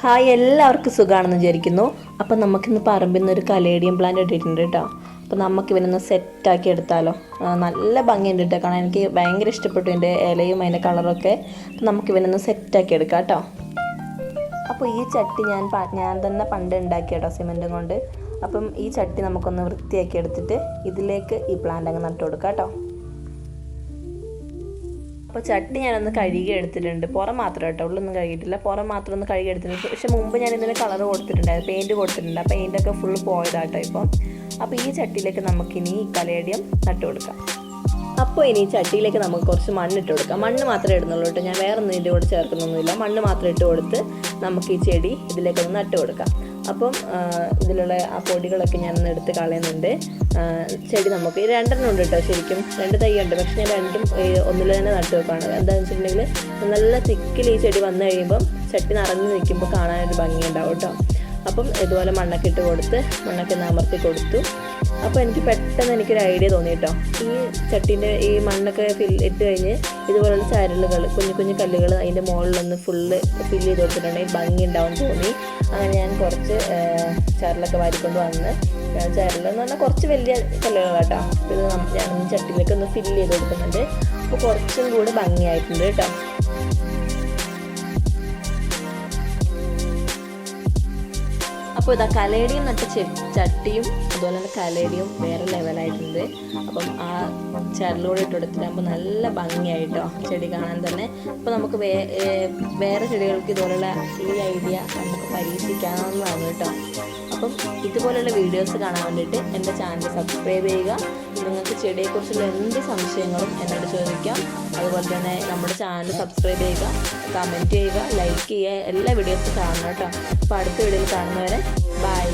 Hi എല്ലാവർക്കും സുഖമാണെന്ന് വിചാരിക്കുന്നു. അപ്പം നമുക്കിന്ന് പറമ്പിൽ നിന്ന് ഒരു കലേഡിയം പ്ലാന്റ് ഇട്ടിട്ടുണ്ട് കേട്ടോ അപ്പം നമുക്ക് ഇവനൊന്ന് സെറ്റാക്കി എടുത്താലോ. നല്ല ഭംഗിയുണ്ട് കേട്ടോ കാരണം എനിക്ക് ഭയങ്കര ഇഷ്ടപ്പെട്ടു എന്റെ ഇലയും അതിന്റെ കളറൊക്കെ അപ്പം നമുക്ക് ഇവനൊന്ന് സെറ്റാക്കി എടുക്കാം കേട്ടോ അപ്പോൾ ഈ ചട്ടി ഞാൻ ഞാൻ തന്നെ പണ്ട് ഉണ്ടാക്കി കേട്ടോ സിമെന്റും കൊണ്ട്. അപ്പം ഈ ചട്ടി നമുക്കൊന്ന് വൃത്തിയാക്കി എടുത്തിട്ട് ഇതിലേക്ക് ഈ പ്ലാന്റ് അങ്ങ് നട്ടു കൊടുക്കാം കേട്ടോ അപ്പോൾ ചട്ടി ഞാനൊന്ന് കഴുകി എടുത്തിട്ടുണ്ട്. പുറം മാത്രം കേട്ടോ ഉള്ളൊന്നും കഴുകിയിട്ടില്ല. പുറം മാത്രം ഒന്ന് കഴുകി എടുത്തിട്ടുണ്ട്. പക്ഷെ മുമ്പ് ഞാൻ ഇതിന് കളർ കൊടുത്തിട്ടുണ്ടായിരുന്നു. പെയിന്റ് കൊടുത്തിട്ടുണ്ട്. ആ പെയിന്റൊക്കെ ഫുൾ പോയതാട്ടോ ഇപ്പം. അപ്പോൾ ഈ ചട്ടിയിലേക്ക് നമുക്കിനി ഈ കലേഡിയം നട്ടു കൊടുക്കാം. അപ്പോൾ ഇനി ഈ ചട്ടിയിലേക്ക് നമുക്ക് കുറച്ച് മണ്ണ് ഇട്ട് കൊടുക്കാം. മണ്ണ് മാത്രമേ ഇടുന്നുള്ളൂ കേട്ടോ. ഞാൻ വേറെ ഒന്നും ഇതിന്റെ കൂടെ ചേർക്കുന്നൊന്നുമില്ല. മണ്ണ് മാത്രം ഇട്ട് കൊടുത്ത് നമുക്ക് ഈ ചെടി ഇതിലേക്കൊന്ന് നട്ട് കൊടുക്കാം. അപ്പം ഇതിലുള്ള ആ പൊടികളൊക്കെ ഞാൻ ഒന്ന് എടുത്ത് കളയുന്നുണ്ട്. ചെടി നമുക്ക് ഈ രണ്ടെണ്ണം ഉണ്ട് കേട്ടോ ശരിക്കും. രണ്ട് തൈ ഉണ്ട് പക്ഷെ ഞാൻ രണ്ടും ഒന്നിൽ തന്നെ നട്ടു വെക്കുകയാണ് എന്താണെന്ന് വെച്ചിട്ടുണ്ടെങ്കിൽ നല്ല തിക്കിൽ ഈ ചെടി വന്നു കഴിയുമ്പം ചട്ടി നിറഞ്ഞു നിൽക്കുമ്പോൾ കാണാനൊരു ഭംഗിയുണ്ടാവും കേട്ടോ. അപ്പം ഇതുപോലെ മണ്ണൊക്കെ ഇട്ട് കൊടുത്ത് മണ്ണൊക്കെ അമർത്തി കൊടുത്തു. അപ്പോൾ എനിക്ക് പെട്ടെന്ന് എനിക്കൊരു ഐഡിയ തോന്നി കേട്ടോ. ഈ ചട്ടീന്റെ ഈ മണ്ണൊക്കെ ഫിൽ ഇട്ട് കഴിഞ്ഞ് ഇതുപോലുള്ള ചരലുകൾ കുഞ്ഞു കുഞ്ഞു കല്ലുകൾ അതിന്റെ മുകളിലൊന്ന് ഫുള്ള് ഫിൽ ചെയ്ത് കൊടുത്തിട്ടുണ്ടെങ്കിൽ ഭംഗി ഉണ്ടാവും തോന്നി. അങ്ങനെ ഞാൻ കുറച്ച് ചരലൊക്കെ വാരിക്കൊണ്ട് വന്ന് ചരലെന്ന് പറഞ്ഞാൽ കുറച്ച് വലിയ കല്ലുകൾ കേട്ടോ. ഇത് ഞാൻ ചട്ടിയിലേക്ക് ഒന്ന് ഫില്ല് ചെയ്ത് കൊടുക്കുന്നുണ്ട്. അപ്പോൾ കുറച്ചും കൂടി ഭംഗിയായിട്ടുണ്ട് കേട്ടോ. അപ്പോൾ ഇതാ കലേടിയും നട്ട ചട്ടിയും അതുപോലെ തന്നെ കലേടിയും വേറെ ലെവലായിട്ടുണ്ട് അപ്പം ആ ചരലൂടെ ഇട്ട് കൊടുത്തിട്ടാകുമ്പോൾ നല്ല ഭംഗിയായിട്ടോ ചെടി കാണാൻ തന്നെ. അപ്പോൾ നമുക്ക് വേ വേറെ ചെടികൾക്ക് ഇതുപോലുള്ള ഈ ഐഡിയ നമുക്ക് പരീക്ഷിക്കാവുന്നതാണ് കേട്ടോ. അപ്പം ഇതുപോലുള്ള വീഡിയോസ് കാണാൻ വേണ്ടിയിട്ട് എന്റെ ചാനൽ സബ്സ്ക്രൈബ് ചെയ്യുക. നിങ്ങൾക്ക് ചെടിയെക്കുറിച്ചുള്ള എന്ത് സംശയങ്ങളും എന്നോട് ചോദിക്കാം. അതുപോലെ തന്നെ നമ്മുടെ ചാനൽ സബ്സ്ക്രൈബ് ചെയ്യുക കമന്റ് ചെയ്യുക ലൈക്ക് ചെയ്യുക എല്ലാ വീഡിയോസും കാണണം കേട്ടോ. അപ്പോൾ അടുത്ത വീഡിയോയിൽ കാണുന്നവരെ ബൈ